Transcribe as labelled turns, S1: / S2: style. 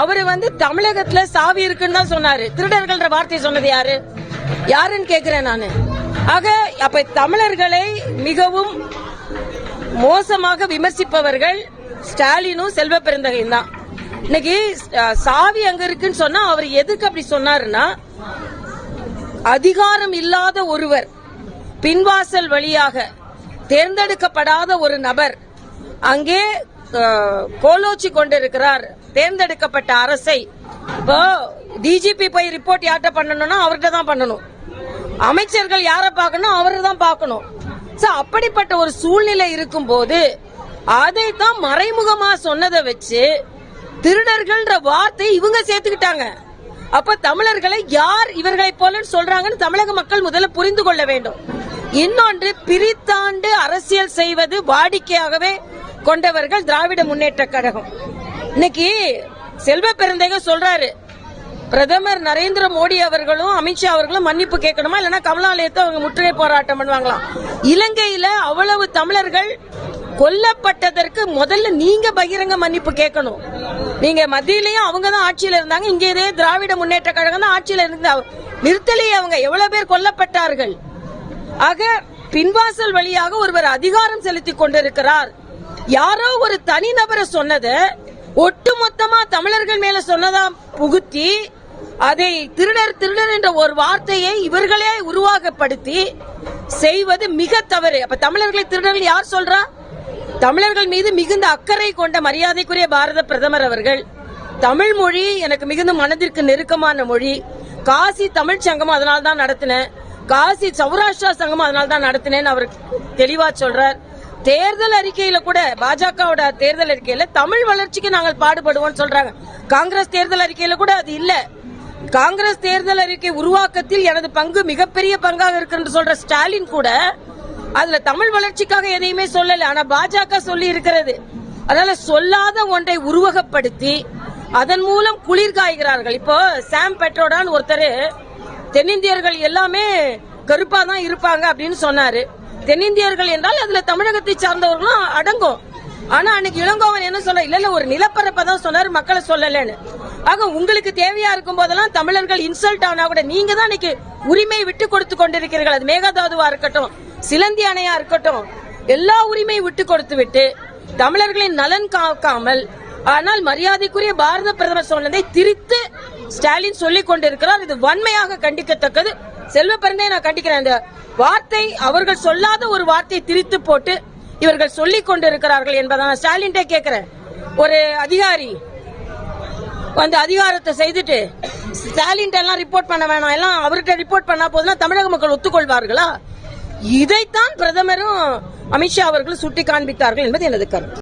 S1: அவரு வந்து தமிழகத்துல சாவி இருக்குன்னு தான் சொன்னாரு. திருடர்கள்ன்ற வார்த்தையை சொன்னது யாரு? யாருன்னு கேக்குறேன் நானு. ஆக அப்ப தமிழர்களை மிகவும் மோசமாக விமர்சிப்பவர்கள் ஸ்டாலினும் செல்வ பெருந்தகையும் தான். இன்னைக்கு சாவி அங்க இருக்குன்னு சொன்னா அவர் எதுக்கு அப்படி சொன்னாருன்னா அதிகாரம் இல்லாத ஒருவர் பின்வாசல் வழியாக தேர்ந்தெடுக்கப்படாத ஒரு நபர் அங்கே கோலோச்சி கொண்டிருக்கிறார். தேர்ந்தெடுக்கப்பட்ட அரசை இப்போ டிஜிபி போய் ரிப்போர்ட் யார்கிட்ட பண்ணணும்னா அவர்கிட்ட தான் பண்ணணும். அமைச்சர்கள் யாரை பார்க்கணும்? அவரை தான் பார்க்கணும். ஸோ அப்படிப்பட்ட ஒரு சூழ்நிலை இருக்கும்போது அதை தான் மறைமுகமா சொன்னதை வச்சு திருடர்கள்ன்ற வார்த்தை இவங்க சேர்த்துக்கிட்டாங்க. அப்ப தமிழர்களை யார் இவர்களை போலன்னு சொல்றாங்கன்னு தமிழக மக்கள் முதல்ல புரிந்து கொள்ள வேண்டும். இன்னொன்று பிரித்தாண்டு அரசியல் செய்வது வாடிக்கையாகவே கொண்டவர்கள் திராவிட முன்னேற்ற கழகம். இன்னைக்கு செல்வ பெருந்தக சொல்றாரு. பிரதமர் நரேந்திர மோடி அவர்களும் அமித்ஷா அவர்களும் மன்னிப்பு கேட்கணுமா? இல்லைன்னா கமலாலயத்தை அவங்க முற்றுகை போராட்டம் பண்ணுவாங்களாம் இலங்கையில அவ்வளவு தமிழர்கள் கொல்லப்பட்டதற்கு முதல்ல நீங்க பகிரங்க மன்னிப்பு கேட்கணும். நீங்க மத்தியிலயும் அவங்க தான் ஆட்சியில இருந்தாங்க. இங்க இதே திராவிட முன்னேற்ற கழகம் தான் ஆட்சியில இருந்து. நிறுத்தலையே அவங்க. எவ்வளவு பேர் கொல்லப்பட்டார்கள்? ஆக பின்வாசல் வழியாக ஒருவர் அதிகாரம் செலுத்திக் கொண்டிருக்கிறார். யாரோ ஒரு தனிநபரை சொன்னதை ஒட்டுமொத்தமா தமிழர்கள் மேல சொன்னதா புகுத்தி அதை திருடர் திருடர் என்ற ஒரு வார்த்தையை இவர்களே உருவாக்கப்படுத்தி செய்வது மிக தவறு. அப்ப தமிழர்களை திருடர்கள் யார் சொல்றா? தமிழர்கள் மீது மிகுந்த அக்கறை கொண்ட மரியாதைக்குரிய பாரத பிரதமர் அவர்கள். தமிழ் மொழி எனக்கு மிகுந்த மனதிற்கு நெருக்கமான மொழி. காசி தமிழ் சங்கம் அதனால்தான் நடத்தினேன் காசி சௌராஷ்டிரா சங்கம் அதனால்தான் நடத்தினேன்னு அவர் தெளிவா சொல்றார். தேர்தல் அறிக்கையில கூட பாஜகவோட தேர்தல் அறிக்கையில தமிழ் வளர்ச்சிக்கு நாங்கள் பாடுபடுவோம் சொல்றாங்க. காங்கிரஸ் தேர்தல் அறிக்கையில கூட அது இல்ல. காங்கிரஸ் தேர்தல் அறிக்கை உருவாக்கத்தில் எனது பங்கு மிகப்பெரிய பங்காக இருக்குன்னு சொல்ற ஸ்டாலின் கூட அதுல தமிழ் வளர்ச்சிக்காக எதையுமே சொல்லல. ஆனா பாஜக சொல்லி இருக்கிறது. அதனால சொல்லாத ஒன்றை உருவகப்படுத்தி அதன் மூலம் குளிர் காய்கிறார்கள். இப்போ சாம் பெட்ரோடான் ஒருத்தர் தென்னிந்தியர்கள் எல்லாமே கருப்பா தான் இருப்பாங்க அப்படின்னு சொன்னாரு. தென்னிந்தியர்கள் என்றால் அதுல தமிழகத்தை சார்ந்தவர்களும் அடங்கும். ஆனா அன்னைக்கு இளங்கோவன் என்ன சொல்ல இல்ல இல்ல ஒரு நிலப்பரப்பை தான் சொன்னாரு மக்களை சொல்லலன்னு. ஆக உங்களுக்கு தேவையா இருக்கும் போதெல்லாம் தமிழர்கள் இன்சல்ட் ஆனா கூட நீங்க தான் இன்னைக்கு உரிமை விட்டு கொடுத்து கொண்டிருக்கிறீர்கள். அது மேகதாதுவா இருக்கட்டும் சிலந்தி அணையா இருக்கட்டும் எல்லா உரிமையும் விட்டு கொடுத்து விட்டு தமிழர்களின் நலன் காக்காமல் ஆனால் மரியாதைக்குரிய பாரத பிரதமர் சொன்னதை திரித்து ஸ்டாலின் சொல்லிக் கொண்டிருக்கிறார். இது வன்மையாக கண்டிக்கத்தக்கது. செல்வ பெருந்தே நான் கண்டிக்கிறேன். இந்த வார்த்தை அவர்கள் சொல்லாத ஒரு வார்த்தையை திரித்து போட்டு இவர்கள் சொல்லிக் கொண்டிருக்கிறார்கள் என்பதை நான் ஸ்டாலின் கேட்கிறேன். ஒரு அதிகாரி வந்து அதிகாரத்தை செய்துட்டு ஸ்டாலின் எல்லாம் ரிப்போர்ட் பண்ண வேணாம். எல்லாம் அவர்கிட்ட ரிப்போர்ட் பண்ணா போதுனா தமிழக மக்கள் ஒத்துக்கொள்வார்களா? இதைத்தான் பிரதமரும் அமித்ஷா அவர்கள் சுட்டி காண்பித்தார்கள் என்பது எனது கருத்து.